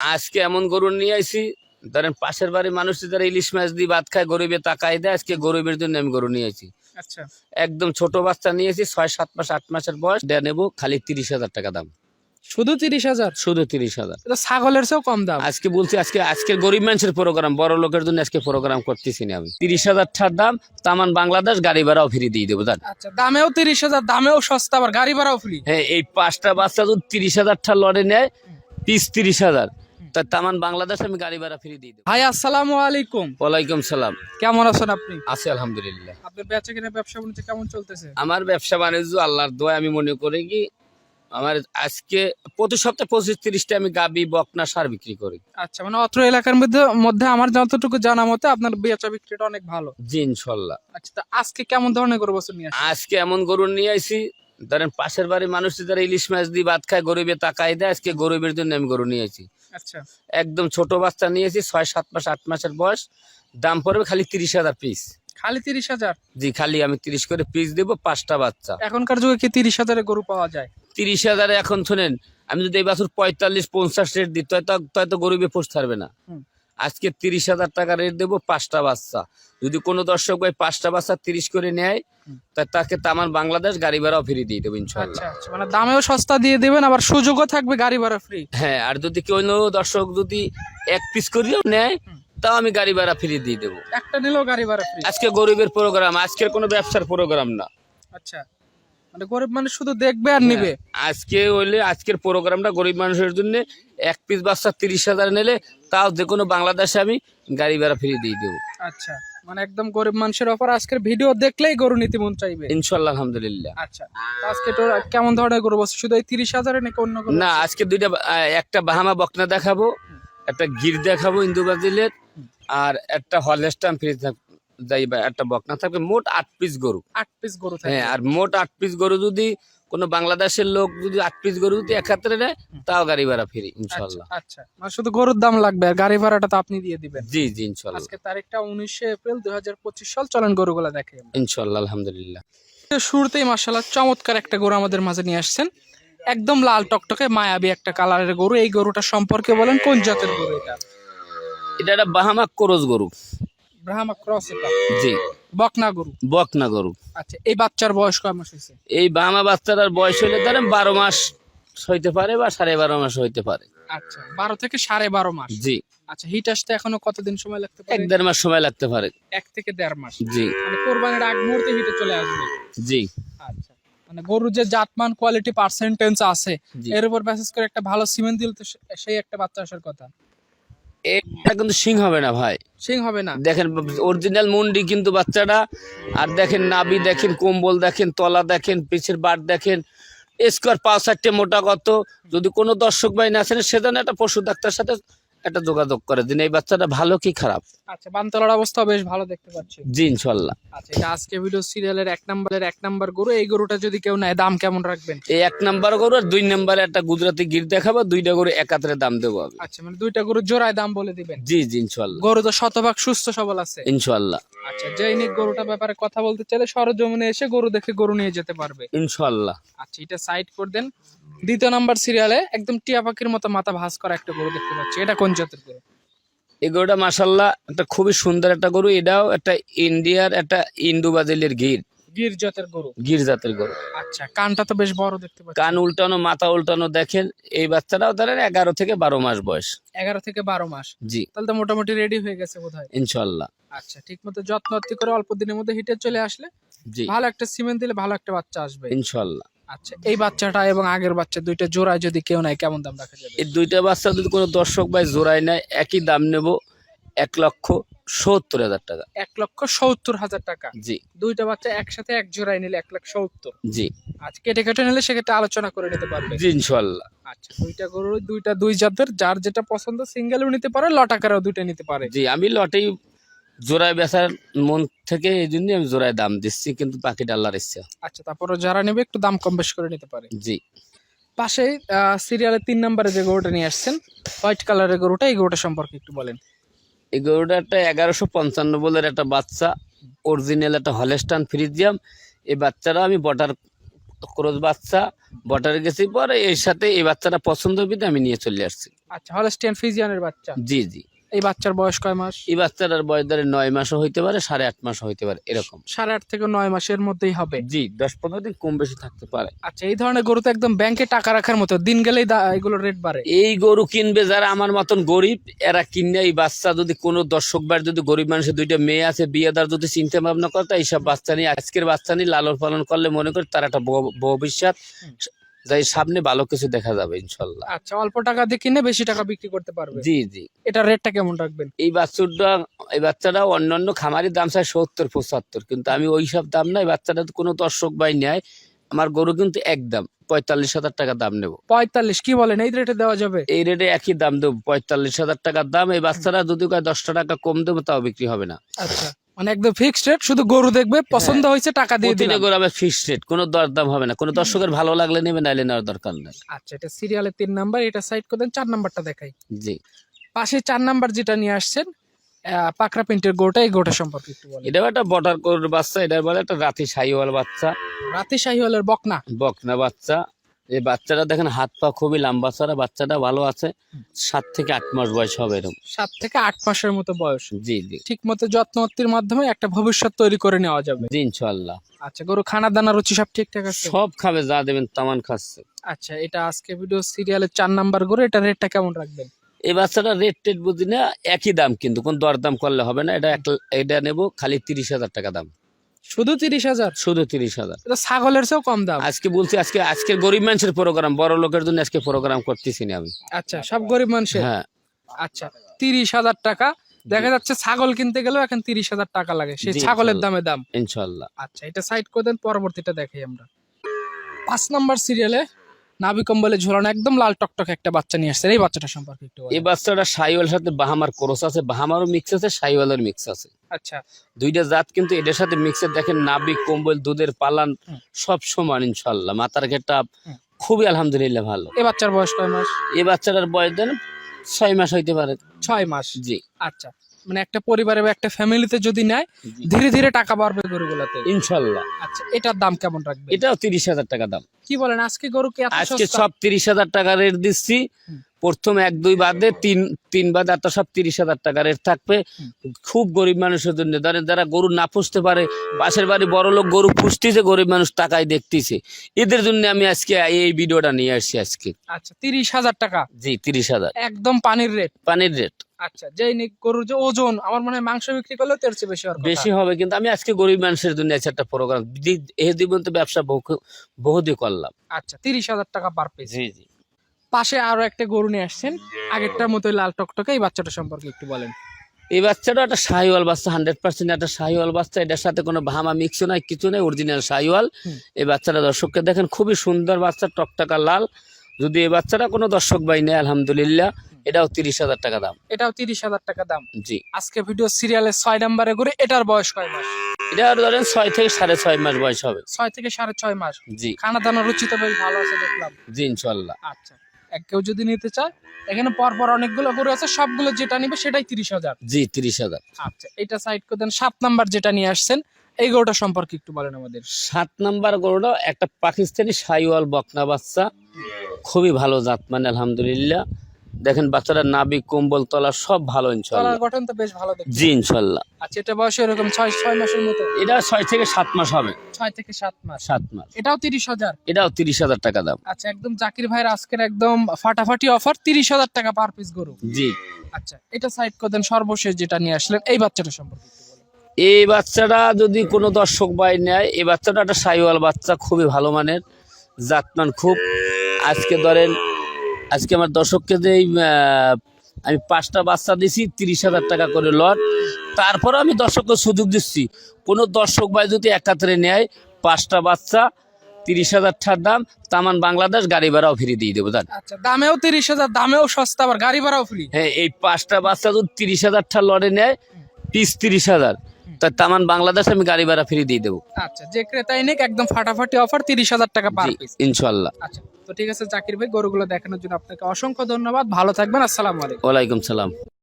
আজকে এমন গরু নিয়ে আইছি ধরেন পাশের বাড়ির মানুষ যারা ইলিশ মাছ দিয়ে ভাত খায় গরিবে তাকাই দেয় আজকে গরিবের জন্য আমি গরু নিয়ে আইছি। আচ্ছা। একদম ছোট বাচ্চা নিয়েছি ছয় সাত মাস আট মাসের বয়স দেয়া নেব খালি তিরিশ হাজার টাকা দাম। শুধু তিরিশ হাজার? শুধু তিরিশ হাজার। ছাগলের চেয়েও কম দাম। আজকে বলছি আজকে আজকের গরিব মানুষের প্রোগ্রাম বড় লোকের জন্য আজকে প্রোগ্রাম করতেছি না আমি। তিরিশ হাজার টাকার দাম তামান বাংলাদেশ গাড়ি ভাড়াও ফ্রি দিয়ে দেবো জান। আচ্ছা দামেও তিরিশ হাজার দামেও সস্তা আবার গাড়ি ভাড়াও ফ্রি হ্যাঁ এই পাঁচটা বাচ্চা যদি তিরিশ হাজার টাকা লড়ে নেয় পিস তিরিশ হাজার। তা তামান বাংলাদেশ আমি গাড়ি ভাড়া ফ্রি দিয়ে দেবো। ভাই আসসালামু আলাইকুম। ওয়ালাইকুম সালাম। কেমন আছেন আপনি? আছি আলহামদুলিল্লাহ। আপনার বেচা কিনা ব্যবসা বাণিজ্য কেমন চলতেছে? আমার ব্যবসা বাণিজ্য আল্লাহর দোয়া আমি মনে করি কি আমার আজকে প্রতি সপ্তাহে পঁচিশ তিরিশটা আমি গাবি বকনা সার বিক্রি করি। আচ্ছা মানে অত্র এলাকার মধ্যে মধ্যে আমার যতটুকু জানা মতে আপনার বেচা বিক্রিটা অনেক ভালো। জি ইনশাল্লাহ। আচ্ছা তা আজকে কেমন ধরনের গরু বছর নিয়ে আসছেন? আজকে এমন গরু নিয়ে আইছি ধরেন পাশের বাড়ির মানুষ যারা ইলিশ মাছ দিয়ে ভাত খায় গরিবে তাকাই দেয় আজকে গরিবের জন্য আমি গরু নিয়ে আইছি। একদম ছোট বাচ্চা নিয়েছি ছয় সাত মাস আট মাসের বয়স। দাম পড়বে খালি তিরিশ হাজার পিস খালি তিরিশ হাজার? জি খালি আমি তিরিশ করে পিস দেবো পাঁচটা বাচ্চা। এখনকার যুগে কি তিরিশ হাজারে গরু পাওয়া যায়? তিরিশ হাজারে এখন শোনেন আমি যদি এই বছর পঁয়তাল্লিশ পঞ্চাশ রেট দিই তাই তো তাই তো গরিবে থাকবে না। আজকে তিরিশ হাজার টাকা রেট দেবো পাঁচটা বাচ্চা। যদি কোনো দর্শক ভাই পাঁচটা বাচ্চা তিরিশ করে নেয়। তা তাকে তামান বাংলাদেশ গাড়ি ভাড়াও ফিরিয়ে দিয়ে দেবো ইনশাল্লাহ আচ্ছা আচ্ছা মানে দামেও সস্তা দিয়ে দেবেন আবার সুযোগও থাকবে গাড়ি ভাড়া ফ্রি হ্যাঁ আর যদি কেউ দর্শক যদি এক পিস করিও নেয় তাও আমি গাড়ি ভাড়া ফিরিয়ে দিয়ে দেবো। একটা নিলেও গাড়ি ভাড়া ফ্রি আজকে গরিবের প্রোগ্রাম আজকের কোনো ব্যবসার প্রোগ্রাম না। আচ্ছা। মানে গরিব মানুষ শুধু দেখবে আর নিবে। আজকে হইলে আজকের প্রোগ্রামটা গরিব মানুষের জন্য এক পিস বাচ্চা তিরিশ হাজার নিলে তাও যে কোনো বাংলাদেশে আমি গাড়ি ভাড়া ফিরিয়ে দিয়ে দেবো। আচ্ছা মানে একদম গরিব মানুষের অফার আজকের ভিডিও দেখলেই গরু নিতে মন চাইবে। ইনশাল্লাহ আলহামদুলিল্লাহ। আচ্ছা আজকে তো কেমন ধরনের গরু বসে? শুধু এই তিরিশ হাজারে নাকি অন্য গরু না আজকে দুইটা একটা বাহামা বকনা দেখাবো একটা গির দেখাবো ইন্দু বাজিলের আর একটা হলেস্টাম ফ্রি যাই বা একটা বকনা থাকবে মোট আট পিস গরু। আট পিস গরু হ্যাঁ আর মোট আট পিস গরু যদি কোনো বাংলাদেশের লোক যদি আট পিস গরু যদি একাত্রে নেয় তাও গাড়ি ভাড়া ফিরি আচ্ছা ইনশাল্লাহ আচ্ছা। মানে শুধু গরুর দাম লাগবে আর গাড়ি ভাড়াটা তো আপনি দিয়ে দিবেন। জি জি ইনশাল্লাহ আজকে তারিখটা উনিশে এপ্রিল দুই হাজার পঁচিশ সাল চলেন গরুগুলা দেখে ইনশাল্লাহ আলহামদুলিল্লাহ। শুরুতেই মার্শাল্লাহ চমৎকার একটা গরু আমাদের মাঝে নিয়ে আসছেন। একদম লাল টকটকে মায়াবী একটা কালারের গরু। এই গরুটা সম্পর্কে বলেন কোন জাতের গরু এটা? এটা একটা বাহামা করজ গরু। ব্রাহ্মা ক্রস এটা? জি। বকনা গরু? বকনা গরু। আচ্ছা এই বাচ্চার বয়স কয় মাস হয়েছে এই বাহামা বাচ্চাটার বয়স হলে ধরেন বারো মাস হইতে পারে বা সাড়ে বারো মাস হইতে পারে। আচ্ছা বারো থেকে সাড়ে বারো মাস? জি। আচ্ছা হিট আসতে এখনও কতদিন সময় লাগতে এক পারে দেড় মাস সময় লাগতে পারে। এক থেকে দেড় মাস? জি। মানে কোরবানির আগ মুহূর্তে হিটে চলে আসবে? জি। আচ্ছা মানে গরুর যে জাতমান কোয়ালিটি পার্সেন্টেজ আছে এর উপর বেসিস করে একটা ভালো সিমেন্ট দিলে তো সেই একটা বাচ্চা আসার কথা। এটা কিন্তু সিং হবে না ভাই। সিং হবে না। দেখেন অরিজিনাল মুন্ডি কিন্তু বাচ্চাটা আর দেখেন নাবি দেখেন কম্বল দেখেন তলা দেখেন পিছের বার দেখেন স্কোয়ার পাঁচ চারটে মোটা কত যদি কোনো দর্শক ভাই না আসেন সেজন্য একটা পশু ডাক্তার সাথে একটা যোগাযোগ করে দিন এই বাচ্চাটা ভালো কি খারাপ? আচ্ছা বানতলার অবস্থা বেশ ভালো দেখতে পাচ্ছি। জি ইনশাল্লাহ আচ্ছা এটা আজকে ভিডিও সিরিয়ালের এক নম্বরের এক নাম্বার গরু। এই গরুটা যদি কেউ নেয় দাম কেমন রাখবেন? এই এক নাম্বার গরু আর দুই নাম্বারে একটা গুজরাটি গির দেখাবো দুইটা গরু একাত্রে দাম দেবো আমি। আচ্ছা মানে দুইটা গরু জোড়ায় দাম বলে দিবেন? জি জি ইনশাল্লাহ গরু তো শতভাগ সুস্থ সবল আছে। ইনশাল্লাহ আচ্ছা যেই নিক গরুটা ব্যাপারে কথা বলতে চাইলে সরজমিনে এসে গরু দেখে গরু নিয়ে যেতে পারবে। ইনশাল্লাহ আচ্ছা এটা সাইড করে দেন। দ্বিতীয় নাম্বার সিরিয়ালে একদম টিয়া পাখির মতো মাথা ভাঁজ করা একটা গরু দেখতে পাচ্ছি। এটা কোন জাতের গরু? এই গরুটা মাসাল্লাহ একটা খুবই সুন্দর একটা গরু। এটাও একটা ইন্ডিয়ার একটা ইন্দু বাজিলের গির। গির জাতের গরু? গির জাতের গরু। আচ্ছা কানটা তো বেশ বড় দেখতে পাচ্ছি। কান উল্টানো মাথা উল্টানো দেখেন এই বাচ্চাটাও ধরেন এগারো থেকে বারো মাস বয়স। এগারো থেকে বারো মাস? জি। তাহলে তো মোটামুটি রেডি হয়ে গেছে বোধহয়। ইনশাল্লাহ আচ্ছা ঠিক মতো যত্ন করে অল্প দিনের মধ্যে হিটে চলে আসলে জি। ভালো একটা সিমেন্ট দিলে ভালো একটা বাচ্চা আসবে। ইনশাল্লাহ আচ্ছা এই বাচ্চাটা এবং আগের বাচ্চা দুইটা জোড়ায় যদি কেউ নেয় কেমন দাম রাখা যাবে? এই দুইটা বাচ্চা যদি কোনো দর্শক ভাই জোড়ায় নেয় একই দাম নেব এক লক্ষ সত্তর হাজার টাকা। এক লক্ষ সত্তর হাজার টাকা। জি। দুইটা বাচ্চা একসাথে এক জোড়ায় নিলে এক লাখ সত্তর। জি। আচ্ছা কেটে কেটে নিলে সেক্ষেত্রে আলোচনা করে নিতে পারবে। জি ইনশাল্লাহ। আচ্ছা দুইটা গরুর দুইটা দুই জাতের যার যেটা পছন্দ সিঙ্গেলও নিতে পারে লটাকারও দুইটা নিতে পারে। জি আমি লটেই জোড়ায় বেচার মন থেকে এই জন্যই আমি জোড়ায় দাম দিচ্ছি কিন্তু পাখিটা আল্লাহর ইচ্ছা। আচ্ছা তারপরে যারা নেবে একটু দাম কম বেশ করে নিতে পারে। জি। পাশেই সিরিয়ালের তিন নম্বরে যে গরুটা নিয়ে আসছেন হোয়াইট কালারের গরুটা এই গরুটা সম্পর্কে একটু বলেন। এই গরুটা একটা এগারোশো পঞ্চান্ন বলের একটা বাচ্চা অরিজিনাল একটা হলেস্টান ফ্রিজিয়াম এই বাচ্চারা আমি বটার ক্রোজ বাচ্চা বটারে গেছি পরে এর সাথে এই বাচ্চাটা পছন্দ হবে তো আমি নিয়ে চলে আসছি। আচ্ছা হলস্টিয়ান ফিজিয়ানের বাচ্চা। জি জি। এই বাচ্চার বয়স কয় মাস? এই বাচ্চাটার বয়স ধরে নয় মাসও হইতে পারে সাড়ে আট মাসও হইতে পারে এরকম। সাড়ে আট থেকে নয় মাসের মধ্যেই হবে? জি দশ পনেরো দিন কম বেশি থাকতে পারে। আচ্ছা এই ধরনের গরু তো একদম ব্যাংকে টাকা রাখার মতো দিন গেলেই এগুলো রেট বাড়ে। এই গরু কিনবে যারা আমার মতন গরিব এরা কিনে এই বাচ্চা যদি কোনো দর্শক বার যদি গরিব মানুষের দুইটা মেয়ে আছে বিয়ে বিয়েদার যদি চিন্তা ভাবনা করে তা এইসব বাচ্চা নিয়ে আজকের বাচ্চা নিয়ে লালন পালন করলে মনে করি তার একটা ভবিষ্যৎ যাই সামনে ভালো কিছু দেখা যাবে ইনশাল্লাহ। আচ্ছা অল্প টাকা দিয়ে কিনে বেশি টাকা বিক্রি করতে পারবে। জি জি। এটা রেটটা কেমন রাখবেন? এই বাচ্চাটা এই বাচ্চাটা অন্যান্য খামারের দাম চায় সত্তর পঁচাত্তর। কিন্তু আমি ওই সব দাম নাই বাচ্চাটা তো কোনো দর্শক বাই নেয়। আমার গরু কিন্তু একদম পঁয়তাল্লিশ হাজার টাকা দাম নেব। পঁয়তাল্লিশ কি বলেন? এই রেটে দেওয়া যাবে? এই রেটে একই দাম দেবো পঁয়তাল্লিশ হাজার টাকার দাম। এই বাচ্চারা যদি দশটা টাকা কম দেবো তাও বিক্রি হবে না। আচ্ছা মানে একদম ফিক্সড রেট শুধু গরু দেখবে পছন্দ হয়েছে টাকা দিয়ে গরু ফিক্সড রেট কোনো দরদাম হবে না। কোনো দর্শকের ভালো লাগলে নেবে নাইলে নেওয়ার দরকার নেই। আচ্ছা এটা সিরিয়ালের তিন নাম্বার এটা সাইড করে দেন চার নাম্বারটা দেখাই। জি। পাশে চার নাম্বার যেটা নিয়ে আসছেন পাকড়া প্রিন্টের গোটা এই গোটা সম্পর্কে একটু বলেন। এটা একটা বটার কোর বাচ্চা এটা বলে একটা রাতি সাইওয়াল বাচ্চা। রাতে শাহিওয়ালের বকনা। বকনা বাচ্চা। এই বাচ্চাটা দেখেন হাত পা খুবই লম্বা ছাড়া বাচ্চাটা ভালো আছে। সাত থেকে আট মাস বয়স হবে এরকম। সাত থেকে আট মাসের মতো বয়স। জি জি। ঠিক মতো যত্নতির মাধ্যমে একটা ভবিষ্যৎ তৈরি করে নেওয়া যাবে। জি ইনশাল্লাহ আচ্ছা গরু খানা দানা রুচি সব ঠিকঠাক আছে? সব খাবে যা দেবেন তামান খাচ্ছে। আচ্ছা এটা আজকে ভিডিও সিরিয়ালের চার নাম্বার গরু এটা রেটটা কেমন রাখবেন? এই বাচ্চাটা রেট টেট বুঝি না একই দাম কিন্তু কোন দরদাম করলে হবে না এটা এক- এটা নেব খালি তিরিশ হাজার টাকা দাম। শুধু তিরিশ হাজার? শুধু তিরিশ হাজার। এটা ছাগলের চেয়েও কম দাম। আজকে বলছি আজকে আজকের গরিব মানুষের প্রোগ্রাম বড় লোকের জন্য আজকে প্রোগ্রাম করতেছি না আমি। আচ্ছা সব গরিব মানুষের? হ্যাঁ। আচ্ছা তিরিশ হাজার টাকা। দেখা যাচ্ছে ছাগল কিনতে গেলেও এখন তিরিশ হাজার টাকা লাগে সেই ছাগলের। দামে দাম। ইনশাল্লাহ। আচ্ছা এটা সাইড করে দেন পরবর্তীটা দেখাই আমরা। পাঁচ নাম্বার সিরিয়ালে নাবি কম্বলে ঝোলানো একদম লাল টকটক একটা বাচ্চা নিয়ে আসছে। এই বাচ্চাটা সম্পর্কে একটু এই বাচ্চাটা সাইওয়াল সাথে বাহামার ক্রস আছে বাহামারও মিক্স আছে সাইওয়ালের মিক্স আছে। আচ্ছা। দুইটা জাত কিন্তু এটার সাথে মিক্সে দেখেন নাবি কম্বল দুধের পালান সব সমান ইনশাল্লাহ মাথার ঘেটা খুবই আলহামদুলিল্লাহ ভালো। এই বাচ্চার বয়স কয় মাস? এই বাচ্চাটার বয়স দেন ছয় মাস হইতে পারে। ছয় মাস? জি। আচ্ছা। মানে একটা পরিবারে বা একটা ফ্যামিলিতে যদি নেয় ধীরে ধীরে টাকা বাড়বে গরুগুলাতে? ইনশাল্লাহ আচ্ছা এটার দাম কেমন রাখবে? এটাও তিরিশ হাজার টাকা দাম। কি বলেন আজকে গরুকে এত আজকে সব তিরিশ হাজার টাকা রেট দিচ্ছি। প্রথম এক দুই বাদে তিন তিন বাদে আর সব তিরিশ হাজার টাকা রেট থাকবে। খুব গরিব মানুষের জন্য। ধরেন যারা গরু না পুষতে পারে পাশের বাড়ি বড় লোক গরু পুষতেছে গরিব মানুষ টাকায় দেখতেছে। এদের জন্য আমি আজকে এই ভিডিওটা নিয়ে আসছি আজকে। আচ্ছা তিরিশ হাজার টাকা। জি তিরিশ হাজার। একদম পানির রেট পানির রেট আচ্ছা যেই গরুর যে ওজন আমার মনে হয় মাংস বিক্রি করলেও তের চেয়ে বেশি কথা। বেশি হবে কিন্তু আমি আজকে গরিব মানুষের জন্য আছে একটা প্রোগ্রাম এ জীবন তো ব্যবসা বহু- বহুদিন করলাম। আচ্ছা তিরিশ হাজার টাকা পার পিস জি জি। পাশে আরও একটা গরু নিয়ে আসছেন। আগেরটার মতোই লাল টকটকে এই বাচ্চাটা সম্পর্কে একটু বলেন। এই বাচ্চাটা একটা শাহিওয়াল বাচ্চা হান্ড্রেড পার্সেন্ট একটা শাহিওয়াল বাচ্চা এটার সাথে কোনো ভামা মিক্সও নাই কিছু নাই অরিজিনাল শাহিওয়াল। এই বাচ্চাটা দর্শককে দেখেন খুবই সুন্দর বাচ্চা টকটাকা লাল। যদি এই বাচ্চাটা কোনো দর্শক বাই নেয় আলহামদুলিল্লাহ এটাও তিরিশ হাজার টাকা দাম। এটাও তিরিশ হাজার টাকা দাম। জি। আজকে ভিডিও সিরিয়ালের ছয় নাম্বারে করে এটার বয়স কয় মাস? এটা ধরেন ছয় থেকে সাড়ে ছয় মাস বয়স হবে। ছয় থেকে সাড়ে ছয় মাস। জি। খানা দানা রুচি তো বেশ ভালো আছে দেখলাম। জি ইনশাল্লাহ আচ্ছা। এক কেউ যদি নিতে চায় এখানে পরপর অনেকগুলো গরু আছে সবগুলো যেটা নিবে সেটাই তিরিশ হাজার। জি তিরিশ হাজার। আচ্ছা এটা সাইড করে দেন সাত নাম্বার যেটা নিয়ে আসছেন এই গরুটা সম্পর্কে একটু বলেন আমাদের। সাত নাম্বার গরুটা একটা পাকিস্তানি শাহিওয়াল বকনা বাচ্চা খুবই ভালো জাত মানে আলহামদুলিল্লাহ। দেখেন বাচ্চাটা নাবি কম্বল তলা সব ভালো ইনশাল্লাহ গঠন তো বেশ ভালো জি ইনশাল্লাহ আচ্ছা এটা বয়স এরকম ছয় ছয় মাসের মতো? এটা ছয় থেকে সাত মাস হবে। ছয় থেকে সাত মাস। সাত মাস। এটাও তিরিশ হাজার? এটাও তিরিশ হাজার টাকা দাম। আচ্ছা একদম জাকির ভাইয়ের আজকের একদম ফাটাফাটি অফার তিরিশ হাজার টাকা পার পিস গরু। জি। আচ্ছা এটা সাইড করে দেন সর্বশেষ যেটা নিয়ে আসলেন এই বাচ্চাটা সম্পর্কে এই বাচ্চাটা যদি কোনো দর্শক বাই নেয় এই বাচ্চাটা একটা সাইওয়াল বাচ্চা খুবই ভালো মানের জাতমান খুব। আজকে ধরেন আজকে আমার দর্শককে যে আমি পাঁচটা বাচ্চা দিছি তিরিশ হাজার টাকা করে লট। তারপরে আমি দর্শককে সুযোগ দিচ্ছি। কোনো দর্শক ভাই যদি একাত্রে নেয় পাঁচটা বাচ্চা তিরিশ হাজার টাকার দাম তামান বাংলাদেশ গাড়ি ভাড়াও ফিরে দিয়ে দেবো জান। আচ্ছা দামেও তিরিশ হাজার দামেও সস্তা আবার গাড়ি ভাড়াও ফ্রি। হ্যাঁ এই পাঁচটা বাচ্চা যদি তিরিশ হাজার টাকা লড়ে নেয় পিস তিরিশ হাজার। তা তামান বাংলাদেশ আমি গাড়ি ভাড়া ফিরে দিয়ে দেবো। আচ্ছা যে ক্রেতাই নিক একদম ফাটাফাটি অফার তিরিশ হাজার টাকা পার পিস ইনশাল্লাহ। আচ্ছা তো ঠিক আছে জাকির ভাই গরুগুলো দেখানোর জন্য আপনাকে অসংখ্য ধন্যবাদ। ভালো থাকবেন আসসালামু আলাইকুম। ওয়ালাইকুম সালাম।